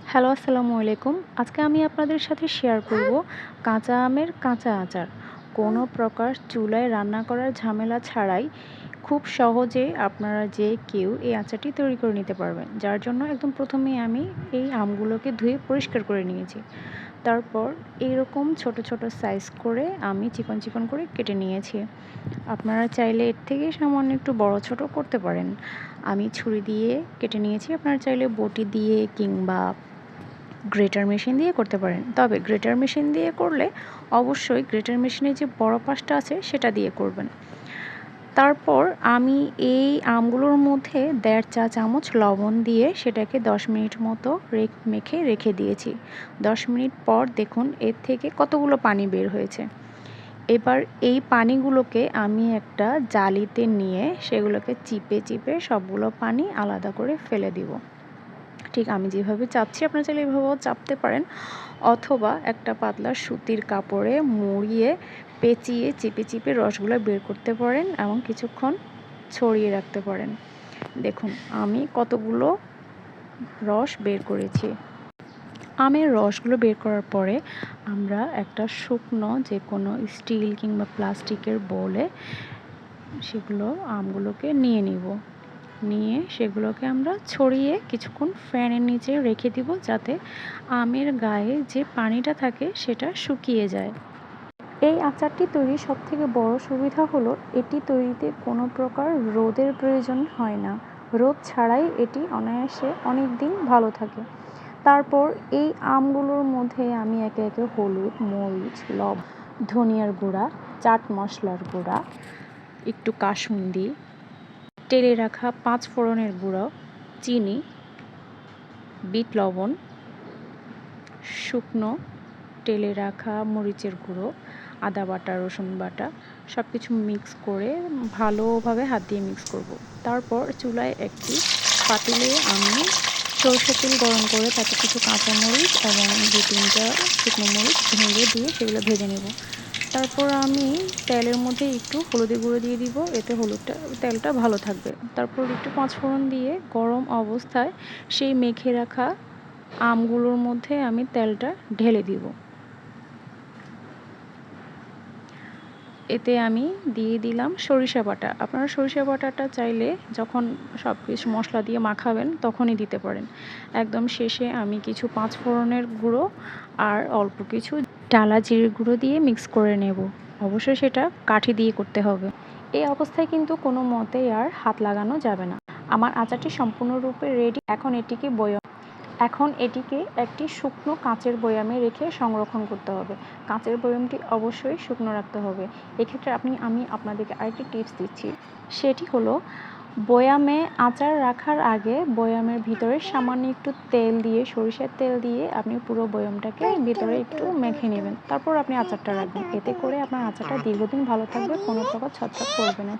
Hello, আসসালামু আলাইকুম। আজকে আমি আপনাদের সাথে শেয়ার করব কাঁচা আমের কাঁচা আচার। কোনো প্রকার চুলায় রান্না করার ঝামেলা ছাড়াই খুব সহজে আপনারা যে কেউ এই আচারটি তৈরি করে নিতে পারবেন, যার জন্য একদম প্রথমেই আমি এই আমগুলোকে ধুয়ে পরিষ্কার করে নিয়েছি। তারপর এইরকম ছোট ছোট সাইজ করে আমি চিকন চিকন করে কেটে নিয়েছি। আপনারা চাইলে এর থেকে সামান্য একটু বড় ছোট করতে পারেন। আমি ছুরি দিয়ে কেটে নিয়েছি, আপনারা চাইলে বটি দিয়ে কিংবা গ্রেটার মেশিন দিয়ে করতে পারেন। তবে গ্রেটার মেশিন দিয়ে করলে অবশ্যই গ্রেটার মেশিনের যে বড় পাশটা আছে সেটা দিয়ে করবেন। তারপর আমি এই আমগুলোর মধ্যে দেড় চা চামচ লবণ দিয়ে সেটাকে দশ মিনিট মতো মেখে রেখে দিয়েছি। দশ মিনিট পর দেখুন এর থেকে কতগুলো পানি বের হয়েছে। এবার এই পানিগুলোকে আমি একটা জালিতে নিয়ে সেগুলোকে চিপে চিপে সবগুলো পানি আলাদা করে ফেলে দিব। ঠিক আমি যেভাবে চাপছি, আপনারা চাইলে এভাবেও চাপতে পারেন। অথবা একটা পাতলা সুতির কাপড়ে মুড়িয়ে পেঁচিয়ে, চিপে চিপে রসগুলো বের করতে পারেন এবং কিছুক্ষণ ছড়িয়ে রাখতে পারেন। দেখুন, আমি কতগুলো রস বের করেছি। আমের রসগুলো বের করার পরে আমরা একটা শুকনো যে কোনো স্টিল কিংবা প্লাস্টিকের বোলে সেগুলো আমগুলোকে নিয়ে নিব। নিয়ে সেগুলোকে আমরা ছড়িয়ে কিছুক্ষণ ফ্যানের নিচে রেখে দিব যাতে আমের গায়ে যে পানিটা থাকে সেটা শুকিয়ে যায়। এই আচারটি তৈরির সবথেকে বড় সুবিধা হলো এটি তৈরিতে কোনো প্রকার রোদের প্রয়োজন হয় না। রোদ ছাড়াই এটি অনায়াসে অনেক দিন ভালো থাকে। তারপর এই আমগুলোর মধ্যে আমি একে একে হলুদ, মরিচ, লব, ধনিয়ার গুঁড়া, চাট মশলার গুঁড়া, একটু কাসুন্দি টেলে রাখা পাঁচ ফোড়নের গুঁড়ো, চিনি, বিট লবণ, শুকনো টেলে রাখা মরিচের গুঁড়ো, আদা বাটা, রসুন বাটা সব কিছু মিক্স করে ভালোভাবে হাত দিয়ে মিক্স করব। তারপর চুলায় একটি পাতিলে আমি সরষের তেল গরম করে তাতে কিছু কাঁচা মরিচ এবং দু তিনটা শুকনো মরিচ ভেঙে দিয়ে সেগুলো ভেজে নেব তারপর আমি তেলের মধ্যে একটু হলুদের গুঁড়ো দিয়ে দিব, এতে হলুদটা, তেলটা ভালো থাকবে। তারপর একটু পাঁচফোড়ন দিয়ে গরম অবস্থায় সেই মেখে রাখা আমগুলোর মধ্যে আমি তেলটা ঢেলে দিব। এতে আমি দিয়ে দিলাম সরিষা বাটা। আপনারা সরিষা বাটাটা চাইলে যখন সব কিছু মশলা দিয়ে মাখাবেন তখনই দিতে পারেন। একদম শেষে আমি কিছু পাঁচ ফোড়নের গুঁড়ো আর অল্প কিছু টালা জিরের গুঁড়ো দিয়ে মিক্স করে নেব। অবশ্যই সেটা কাঠি দিয়ে করতে হবে। এই অবস্থায় কিন্তু কোনো মতেই আর হাত লাগানো যাবে না। আমার আচারটি সম্পূর্ণরূপে রেডি এখন এটিকে বয়ম এখন এটিকে একটি শুকনো কাঁচের বয়ামে রেখে সংরক্ষণ করতে হবে। কাঁচের বয়ামটি অবশ্যই শুকনো রাখতে হবে। এক্ষেত্রে আপনি আমি আপনাদেরকে আরেকটি টিপস দিচ্ছি। সেটি হলো বয়ামে আচার রাখার আগে বয়ামের ভিতরে সামান্য একটু তেল দিয়ে, সরিষার তেল দিয়ে আপনি পুরো বয়ামটাকে ভিতরে একটু মেখে নেবেন। তারপর আপনি আচারটা রাখবেন। এতে করে আপনার আচারটা দীর্ঘদিন ভালো থাকবে, কোনো প্রকার ছত্রাক করবে না।